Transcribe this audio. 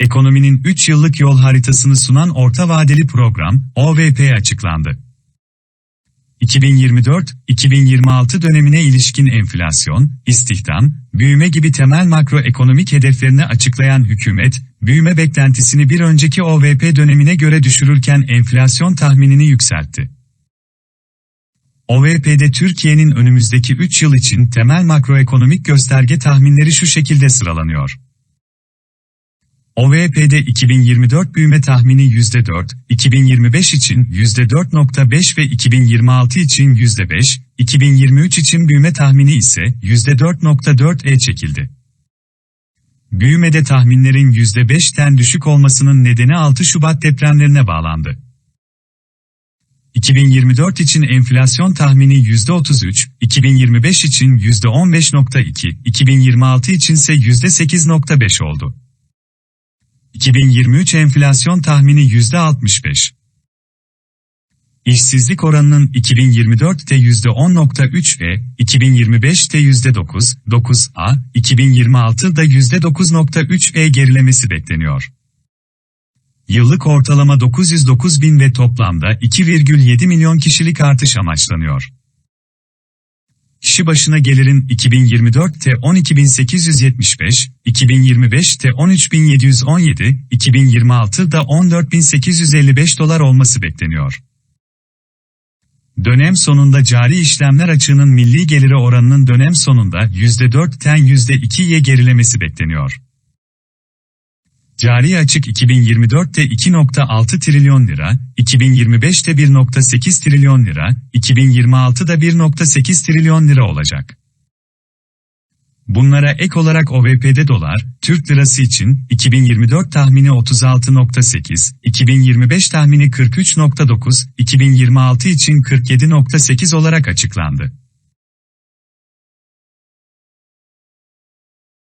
ekonominin 3 yıllık yol haritasını sunan orta vadeli program, OVP açıklandı. 2024-2026 dönemine ilişkin enflasyon, istihdam, büyüme gibi temel makroekonomik hedeflerini açıklayan hükümet, büyüme beklentisini bir önceki OVP dönemine göre düşürürken enflasyon tahminini yükseltti. OVP'de Türkiye'nin önümüzdeki 3 yıl için temel makroekonomik gösterge tahminleri şu şekilde sıralanıyor. OVP'de 2024 büyüme tahmini %4, 2025 için %4.5 ve 2026 için %5, 2023 için büyüme tahmini ise %4.4'e çekildi. Büyümede tahminlerin %5'ten düşük olmasının nedeni 6 Şubat depremlerine bağlandı. 2024 için enflasyon tahmini %33, 2025 için %15.2, 2026 içinse %8.5 oldu. 2023 enflasyon tahmini %65. İşsizlik oranının 2024'te %10.3 ve 2025'te %9, 9A, 2026'da %9.3E gerilemesi bekleniyor. Yıllık ortalama 909 bin ve toplamda 2,7 milyon kişilik artış amaçlanıyor. Kişi başına gelirin 2024'te 12.875, 2025'te 13.717, 2026'da 14.855 dolar olması bekleniyor. Dönem sonunda cari işlemler açığının milli geliri oranının dönem sonunda %4'ten %2'ye gerilemesi bekleniyor. Cari açık 2024'te 2.6 trilyon lira, 2025'te 1.8 trilyon lira, 2026'da 1.8 trilyon lira olacak. Bunlara ek olarak OVP'de dolar, Türk lirası için 2024 tahmini 36.8, 2025 tahmini 43.9, 2026 için 47.8 olarak açıklandı.